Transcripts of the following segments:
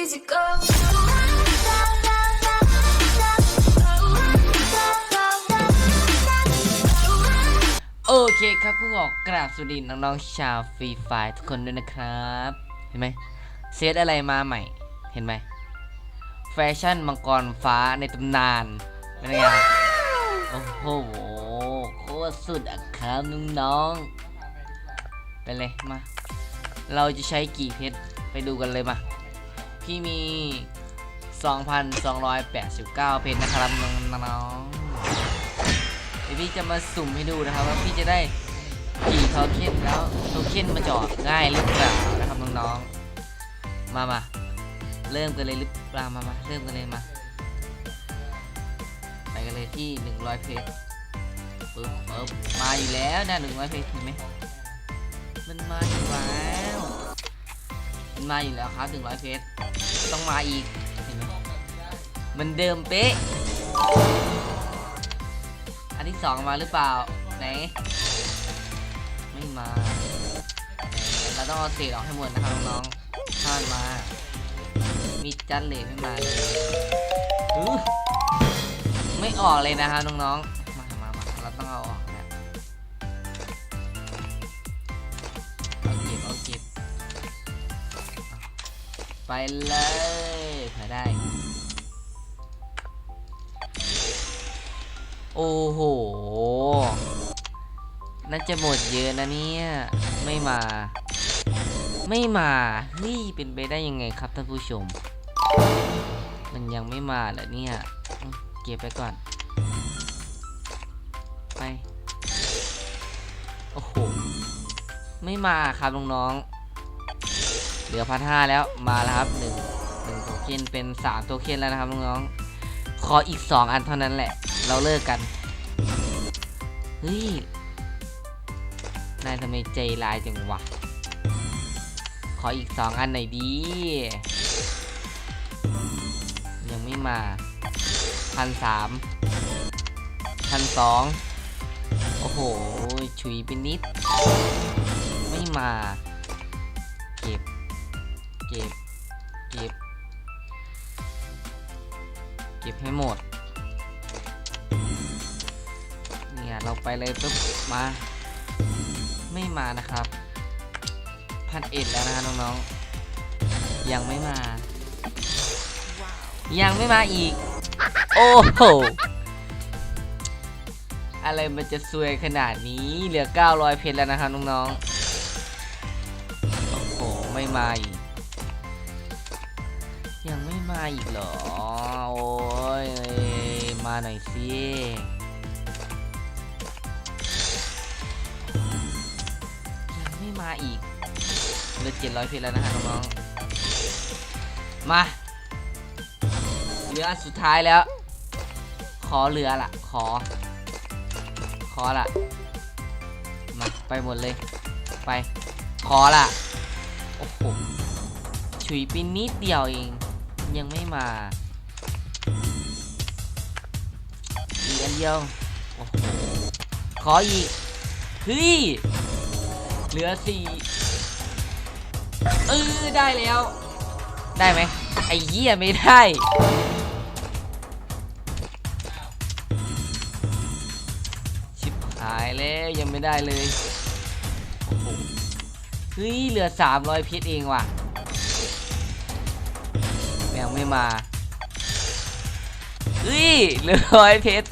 easy go. โอเคครับก็ขอกราบสวัสดีน้องๆชาวฟรีไฟทุกคนด้วยนะครับ เห็นไหมเซตอะไรมาใหม่ เห็นไหมแฟชั่นมังกรฟ้าในตำนานเป็นไงโอ้โหโคตรสุดอะครับน้องๆไปเลยมา เราจะใช้กี่เพชรไปดูกันเลยมา พี่มี 2,289 เพชรนะครับน้องๆเดี๋ยวพี่จะมาสุ่มให้ดูนะครับว่าพี่จะได้กี่โทเค็นแล้วโทเค็นมาจอดง่ายหรือเปล่านะครับน้องๆ มามาเริ่มกันเลยหรือเปล่ามามาเริ่มกันเลยมาไปกันเลยที่ 100 เพชรปึ๊บปึ๊บมาอยู่แล้วนะ100 เพชรเห็นไหมมันมาอยู่แล้วมันมาอยู่แล้วครับ100 เพชร ต้องมาอีกเห็นไหมมันเดิมเป๊ะ อันที่สองมาหรือเปล่า ไหน ไม่มาไหนเราต้องเอาเศษออกให้หมดนะครับน้องๆถ้ามันมา มีจันเหลยไม่มาเลยอื้อไม่ออกเลยนะครับน้องๆ มามามาเราต้องเอาออกนะเอาเก็บเอาเก็บเอา ไปเลยเผื่อได้ โอ้โห น่าจะหมดเยอะนะเนี่ย ไม่มา ไม่มาเฮ้ยเป็นไปได้ยังไงครับท่านผู้ชม มันยังไม่มาเหรอเนี่ย เก็บไปก่อน ไป โอ้โห ไม่มาครับน้องๆ เหลือพันห้าแล้วมาแล้วครับหนึ่งหนึ่งโทเค็นเป็นสามโทเค็นแล้วนะครับน้องๆขออีกสองอันเท่านั้นแหละ เราเลิกกันเฮ้ยนายทำไมใจร้ายจังวะขออีกสองอันหน่อยดียังไม่มาพันสามพันสองโอ้โห ฉุยไปนิด ไม่มา เก็บ เก็บ เก็บ เก็บให้หมด เนี่ยเราไปเลยปุ๊บมา ไม่มานะครับ พันเอ็ดแล้วนะน้องๆ ยังไม่มา ยังไม่มาอีก โอ้โห อะไรมันจะซวยขนาดนี้ เหลือ 900 เพชรแล้วนะครับน้องๆ โอ้โห ไม่มาอีก มาอีกเหรอ โอ้ยมาหน่อยสิยังไม่มาอีกเหลือ700เพชรแล้วนะฮะน้องๆมาเหลืออันสุดท้ายแล้ว ขอเหลือละขอ ขอละมาไปหมดเลย ไป ขอละโอ้โหฉุยไปนิดเดียวเอง ยังไม่มาอีกอันเดียวอขออีกเฮ้ยเหลือสี่เออได้แล้ว ได้ไหมไอ้เหี้ยไม่ได้ชิบหายแล้วยังไม่ได้เลยเฮ้ยเหลือ 300 เพชรเองว่ะ ยังไม่มาเฮ้ยเหลือร้อยเพชร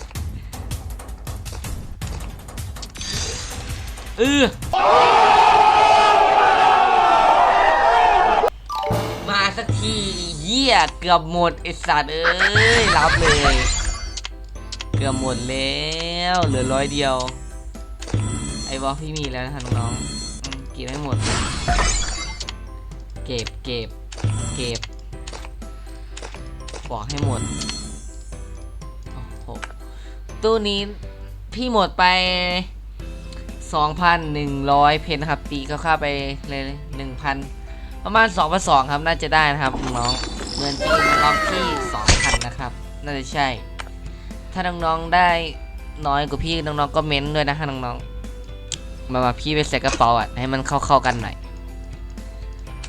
เออมาสักทีเหี้ยเกือบหมดไอสัตว์เอ้ยรับเลย เกือบหมดแล้วเหลือร้อยเดียว ไอ้บอสพี่มีแล้วนะคะน้องๆเก็บให้หมด เก็บเก็บเก็บ บอกให้หมด โอ้โห ตู้นี้พี่หมดไป 2,100 เพนนะครับ ตีก็ค่าไปเลย 1,000 ประมาณ 2 2 0 0 ครับ น่าจะได้นะครับน้องเงินตีนล็อกที่ 2,000 นะครับ น่าจะใช่ ถ้าน้องๆได้น้อยกว่าพี่น้องๆก็เม้นด้วยนะฮะน้องๆ มามาพี่ไปใส่กระเป๋าอะ ให้มันเข้าๆกันหน่อย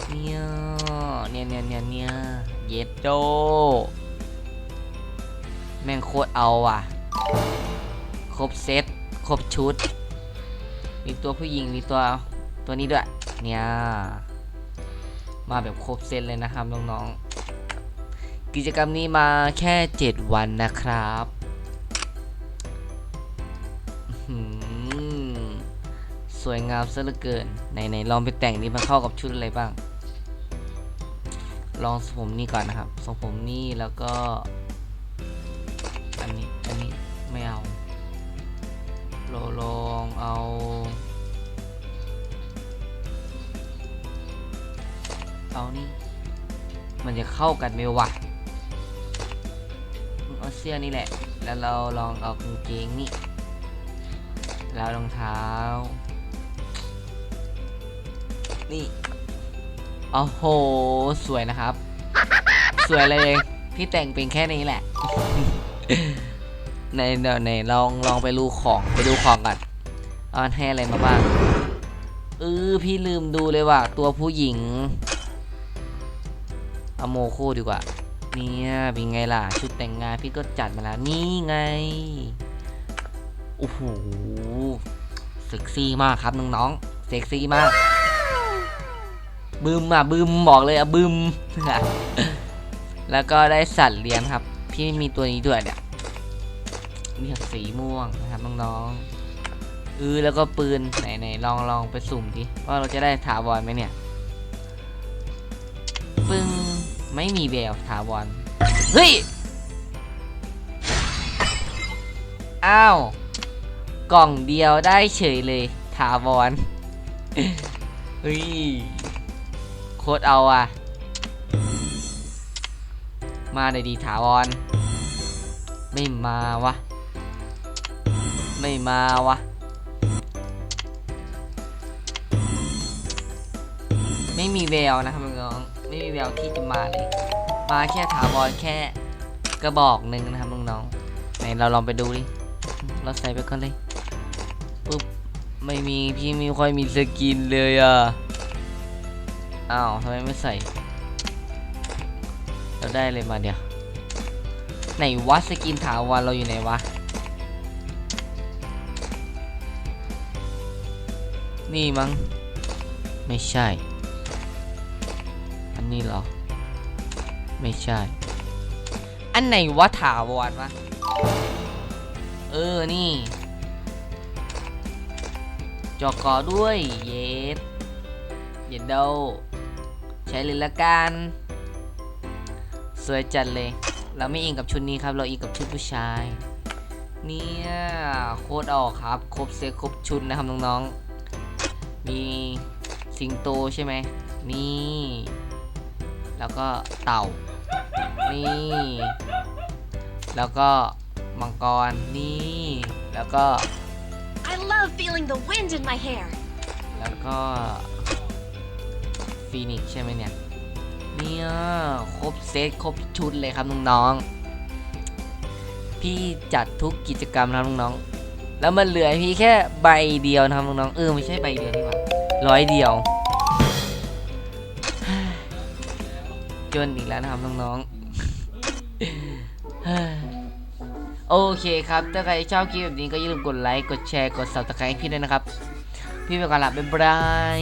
เนี่ยเนี่ยเนี่ยเนี่ย เย็ดโดแม่งโคตรเอาว่ะ ครบเซตครบชุด มีตัวผู้หญิงมีตัวตัวนี้ด้วย เนี่ย มาแบบครบเซตเลยนะครับน้องๆ กิจกรรมนี้มาแค่ 7 วันนะครับสวยงามซะเหลือเกินไหนๆลองไปแต่งนี่มันเข้ากับชุดอะไรบ้าง ลองทรงผมนี่ก่อนนะครับทรงผมนี่แล้วก็ อันนี้ อันนี้ไม่เอาลลองเอาเอานี่ มันจะเข้ากันไหมวะเอาเสื้อนี่แหละ แล้วเราลองเอากางเกงนี่ แล้วรองเท้า นี่ โอ้โห สวยนะครับ สวยเลย พี่แต่งเป็นแค่นี้แหละ ในเดี๋ยวในลองลองไปดูของไปดูของก่อนอันให้อะไรมาบ้างเออพี่ลืมดูเลยว่ะตัวผู้หญิงเอาโมโคดีกว่า เนี่ยเป็นไงล่ะ ชุดแต่งงานพี่ก็จัดมาแล้วนี่ไง โอ้โหเซ็กซี่มากครับน้องๆเซ็กซี่มาก บึมอะบึมบอกเลยอะบึมแล้วก็ได้สัตว์เลี้ยงครับ พี่มีตัวนี้ด้วยเนี่ยนี่สีม่วงนะครับน้องๆเออแล้วก็ปืนไหนไหนลองลองไปสุ่มดิว่าเราจะได้ถาวรไหมเนี่ยปึ้งไม่มีแววถาวรเฮ้ยอ้าวกล่องเดียวได้เฉยเลยถาวรเฮ้ย คตรเอาอะ มาเลยดีถาวร ไม่มาวะ ไม่มาวะ ไม่มีแววนะครับน้องไม่มีแววที่จะมาเลย มาแค่ถาวรแค่กระบอกหนึ่งนะครับน้องๆไหนเราลองไปดูดิ เราใส่ไปก่อนเลยปุ๊บ ไม่มีพี่ไม่ค่อยมีสกินเลยอะ อ้าวทำไมไม่ใส่ เราได้เลยมาเดี๋ยวไหนวะสกินถาวรเราอยู่ไหนวะ นี่มั้ง ไม่ใช่ อันนี้หรอ ไม่ใช่ อันไหนวะถาวรวะ เออ นี่จอกอด้วย เย็ดเย็ดเดา ใช้เลยละกัน สวยจัดเลย เราไม่อิงกับชุดนี้ครับ เราอิงกับชุดผู้ชาย เนี่ยโคตรออกครับ ครบเซตครบชุดนะครับน้องๆ มีสิงโตใช่ไหม นี่ แล้วก็เต่า นี่ แล้วก็มังกร นี่ แล้วก็ I love feeling the wind in my hair. แล้วก็ ฟีนิกซ์ใช่ไหมเนี่ย เนี่ย ครบเซตครบชุดเลยครับน้องๆ พี่จัดทุกกิจกรรมนะครับน้องๆ แล้วมันเหลือพี่แค่ใบเดียวนะครับน้องๆ เออไม่ใช่ใบเดียวนี่หว่าร้อยเดียว จนอีกแล้วนะครับน้องๆโอเคครับ ถ้าใครชอบคลิปแบบนี้ก็อย่าลืมกดไลค์ กดแชร์ กด subscribe ให้พี่ด้วยนะครับ พี่ไปก่อนละบ๊ายบาย